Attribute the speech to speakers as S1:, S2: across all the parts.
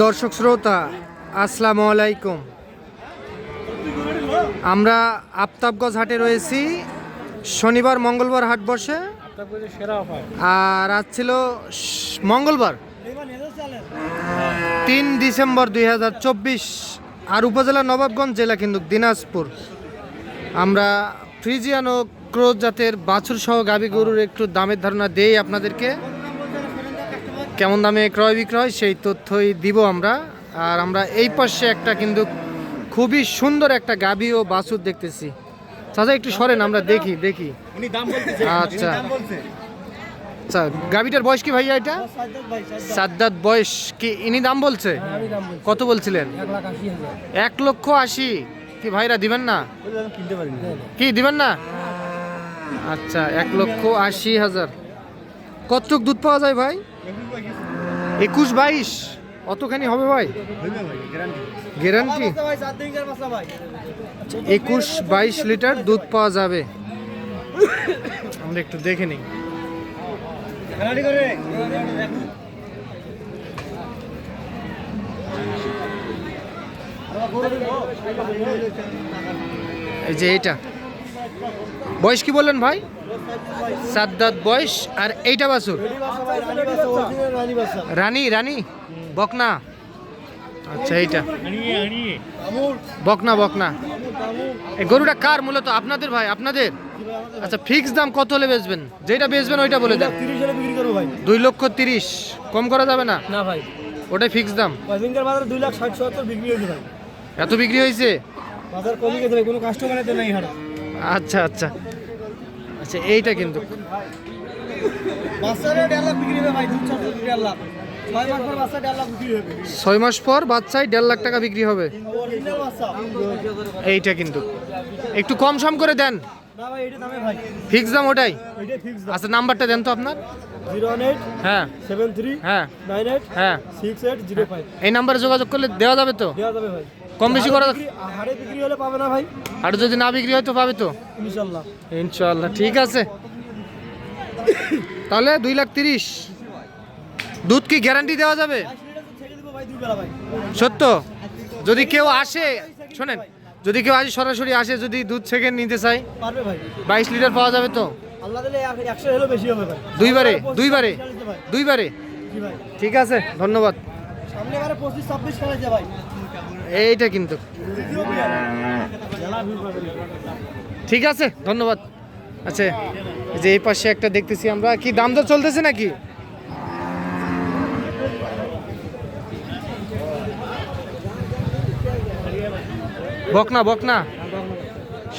S1: দর্শক শ্রোতা, আসসালামু আলাইকুম। আমরা আফতাবগঞ্জ হাটে রয়েছি। শনিবার, মঙ্গলবার হাট বসে। আর আজ ছিল মঙ্গলবার। তিন ডিসেম্বর দুই হাজার চব্বিশ, আর উপজেলা নবাবগঞ্জ জেলা কিন্তু দিনাজপুর। আমরা ফ্রিজিয়ান ক্রোজ জাতের বাছুর সহ গাভী গরুর একটু দামের ধারণা দেই আপনাদেরকে। কেমন দামে ক্রয় বিক্রয় সেই তথ্যই দিব আমরা। আর আমরা এই পাশে একটা কিন্তু খুবই সুন্দর একটা গাভী ও বাছুর দেখতেছি। চাচা একটু সরেন আমরা দেখি দেখি। আচ্ছা। আচ্ছা গাভীটার বয়স কি ভাইয়া এটা? সাদ্দাত বয়স কি? ইনি দাম বলছে? কত বলছিলেন? এক লক্ষ আশি। কি ভাইরা দিবেন না? কি দিবেন না? আচ্ছা এক লক্ষ আশি হাজার। কতটুক দুধ পাওয়া যায় ভাই? একুশ বাইশ। অতখানি হবে ভাই? গ্যারান্টি একুশ বাইশ লিটার দুধ পাওয়া যাবে। আমরা একটু দেখে নিই। এই যে এইটা। বয়স কি বললেন ভাই? সাত দাঁত বয়স আর এইটা বাছুর? রানী রানী? বকনা? আচ্ছা এইটা। বকনা বকনা। এই গরুটা কার মূলত? আপনাদের ভাই আপনাদের? আচ্ছা ফিক্স দাম কত হলে বেচবেন? যেটা বেচবেন ওইটা বলে দেন। দুই লক্ষ তিরিশ। কম করা যাবে না?
S2: না ভাই।
S1: ওটাই ফিক্স দাম।
S2: দুই লাখ ষাট সত্তর বিক্রি হয়েছে ভাই।
S1: এত বিক্রি হয়েছে?
S2: বাজার কমে গেছে কোনো নেই হারা
S1: আচ্ছা আচ্ছা। আচ্ছা এইটা কিন্তু।
S2: ছয় মাস পর
S1: বাচ্চায় দেড় লাখ টাকা বিক্রি হবে। এইটা কিন্তু। একটু কম সম করে দেন। ফিক্স দাম ওটাই? আচ্ছা নাম্বারটা দেন তো আপনার। হ্যাঁ। হ্যাঁ। হ্যাঁ।
S2: ফাইভ।
S1: এই নাম্বারে যোগাযোগ করলে দেওয়া যাবে তো?
S2: দেওয়া যাবে ভাই।
S1: কম বেশি করা
S2: হারে বিক্রি- হলে পাবে না ভাই।
S1: আর যদি না বিক্রি হয় তো পাবে তো?
S2: ইনশাল্লাহ।
S1: ইনশাল্লাহ ঠিক আছে। তাহলে দুই লাখ তিরিশ। দুধ কি গ্যারান্টি দেওয়া যাবে? সত্য? যদি কেউ আসে শোনেন যদি কেউ আজ সরাসরি আসে যদি দুধ সেকেন্ড নিতে
S2: ভাই।
S1: বাইশ লিটার পাওয়া যাবে তো? দুইবারে দুইবারে দুইবারে। ঠিক আছে ধন্যবাদ।
S2: সামনে পঁচিশ ছাব্বিশ ভাই।
S1: এইটা কিন্তু। ঠিক আছে, ধন্যবাদ। আচ্ছা যে এই পাশে একটা দেখতেছি আমরা। কি, দাম দর চলতেছে নাকি? বকনা বকনা।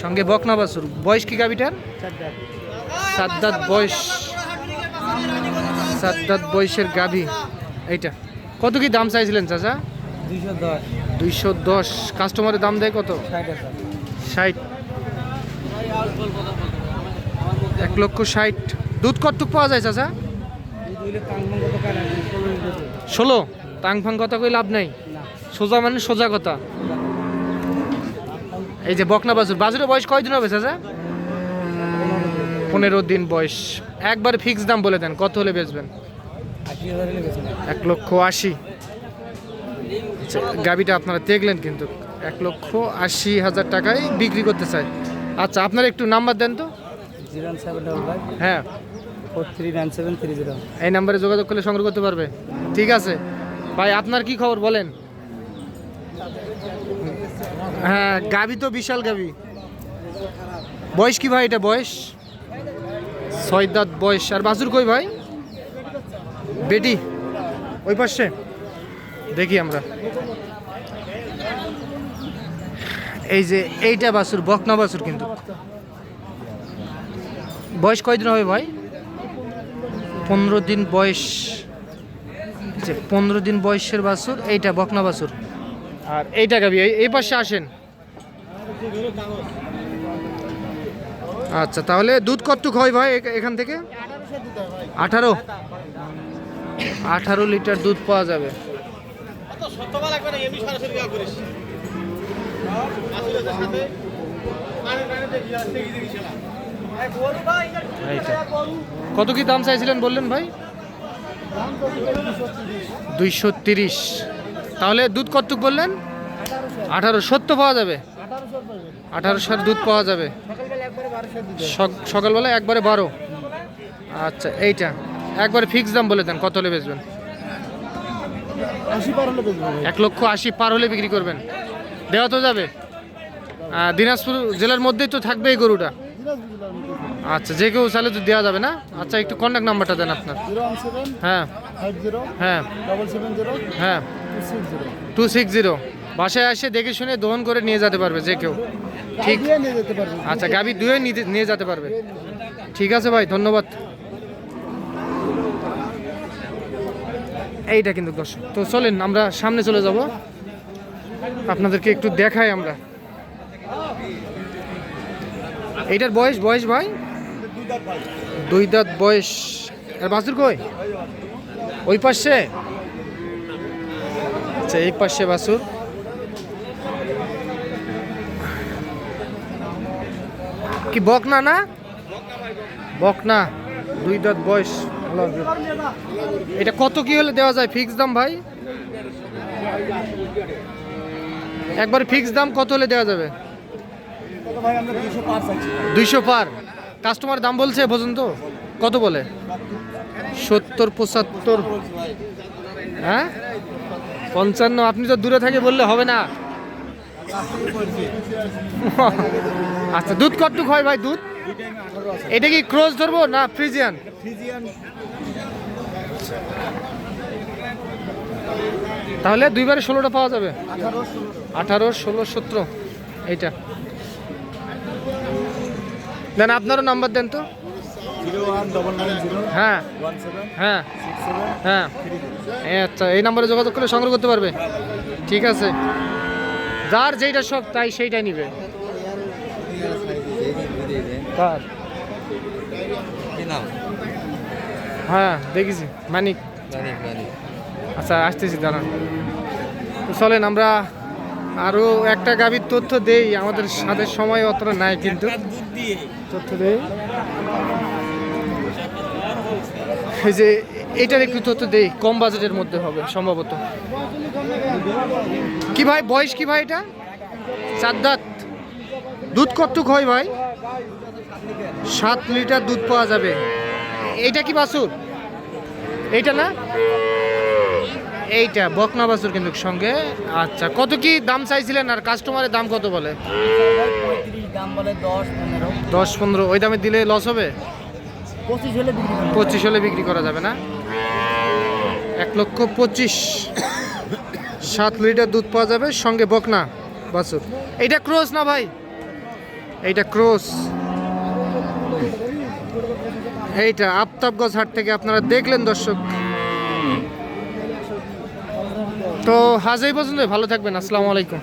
S1: সঙ্গে বকনা বাসুর বয়স কি গাবিটার সাদ্দাত বয়স। সাদ্দাত বয়সের গাভী। এইটা। কত কি দাম চাইছিলেন, চাচা?
S2: দুইশো দশ।
S1: দুইশো দশ কাস্টমারের দাম দেয় কত?
S2: ষাট।
S1: এক লক্ষ ষাট। দুধ কতটুক পাওয়া যায় চাচা? ষোলো। টাং ফাং কথা কই লাভ নাই? সোজা মানে সোজা কথা। এই যে বকনা বাজুর বাজুরের বয়স কয়দিন হবে চাচা? পনেরো দিন বয়স। একবার ফিক্স দাম বলে দেন, কত হলে বেচবেন? এক লক্ষ আশি। আচ্ছা, গাবিটা আপনারা দেখলেন কিন্তু এক লক্ষ আশি হাজার টাকায় বিক্রি করতে চাই আচ্ছা আপনার একটু নাম্বার দেন তো। হ্যাঁ। এই নাম্বারে যোগাযোগ করলে সংগ্রহ করতে পারবে। ঠিক আছে। ভাই আপনার কি খবর বলেন? হ্যাঁ গাবি তো বিশাল গাবি বয়স কি ভাই এটা বয়স? ছয় দাঁত বয়স। আর বাসুর কই ভাই? বেটি? ওই পাশে। দেখি আমরা। এই যে এইটা বাসুর বকনা বাসুর কিন্তু। বয়স কয়দিন হবে ভাই? পনেরো দিন বয়স যে পনেরো দিন বয়সের বাসুর এইটা বকনা বাছুর। আর এইটা গাবি এই- এই পাশে আসেন। আচ্ছা তাহলে দুধ কতটুক হয় ভাই এখান থেকে? আঠারো? আঠারো লিটার দুধ পাওয়া যাবে। কত কি দাম চাইছিলেন বললেন ভাই? দুইশো তিরিশ। তাহলে দুধ কতটুক বললেন? আঠারো সত্তর পাওয়া যাবে। আঠারোশোর দুধ পাওয়া যাবে। সক- সকালবেলা একবারে বারো। আচ্ছা এইটা। একবারে ফিক্স দাম বলে দেন কত হলে বেচবেন
S2: আশি পার হলে বেচবো ভাই
S1: এক লক্ষ আশি পার হলে বিক্রি করবেন। দেওয়া তো যাবে। দিনাজপুর জেলার মধ্যেই তো থাকবে এই গরুটা। আচ্ছা যে কেউ চাইলে তো দেওয়া যাবে না। আচ্ছা একটু কন্ট্যাক্ট নাম্বারটা দেন আপনার। হ্যাঁ। হ্যাঁ। হ্যাঁ।
S2: Two six zero.
S1: বাসায় এসে দেখে শুনে দহন করে নিয়ে যেতে পারবে যে কেউ। ঠিক? আচ্ছা গাভি দুয়ে নিয়ে যেতে পারবে। ঠিক আছে ভাই ধন্যবাদ। এইটা কিন্তু দর্শক। তো চলেন, আমরা সামনে চলে যাব। আপনাদেরকে একটু দেখাই আমরা। এইটার বয়স বয়স ভাই? দুই দাঁত বয়স। আর বাছুর কই? ওই পাশে? আচ্ছা এই পাশে বাছুর। কি বকনা না? বকনা। দুই দাঁত বয়স। এটা কত কি হলে দেওয়া যায় ফিক্স দাম ভাই? একবার ফিক্স দাম কত হলে দেওয়া যাবে? দুইশো পার। কাস্টমার দাম বলছে পর্যন্ত? কত বলে? সত্তর, পঁচাত্তর। হ্যাঁ? পঞ্চান্ন, আপনি তো দূরে থাকে বললে হবে না। আচ্ছা দুধ কতটুক হয় ভাই দুধ? এটা কি ক্রোজ ধরবো না ফ্রিজিয়ান? তাহলে দুইবারে ষোলোটা পাওয়া যাবে।
S2: আঠারো, ষোলো,
S1: সতেরো এইটা। দেন, আপনারও নাম্বার দেন তো। হ্যাঁ। হ্যাঁ। হ্যাঁ। আচ্ছা এই নাম্বারে যোগাযোগ করলে সংগ্রহ করতে পারবে। ঠিক আছে। যার যেইটা শখ তাই সেইটাই নিবে।
S3: নাম
S1: হ্যাঁ দেখেছি মানিক। আচ্ছা আসতেছি দাঁড়ান। চলেন আমরা আরও একটা গাভীর তথ্য দেই। আমাদের সাথে সময় অতটা নাই কিন্তু। তথ্য দেই। এই যে এইটার একটু তথ্য দেই কম বাজেটের মধ্যে হবে সম্ভবত। কি ভাই বয়স কি ভাই এটা? চার দাঁত দুধ কতটুক হয় ভাই? সাত লিটার দুধ পাওয়া যাবে। এইটা কি বাছুর? এইটা না? এইটা বকনা বাছুর কিন্তু সঙ্গে। আচ্ছা কত কি দাম চাইছিলেন আর কাস্টমারের দাম কত বলে?
S2: দশ পনেরো।
S1: ওই দামে দিলে লস হবে?
S2: পঁচিশ হলে বিক্রি
S1: পঁচিশ হলে বিক্রি করা যাবে না? এক লক্ষ পঁচিশ। সাত লিটার দুধ পাওয়া যাবে, সঙ্গে বকনা, বাছুর। এইটা ক্রোস না ভাই? এইটা ক্রোস। এইটা আফতাবগঞ্জ হাট থেকে আপনারা দেখলেন, দর্শক। তো হাজাই পর্যন্ত ভালো থাকবেন, আসসালামু আলাইকুম।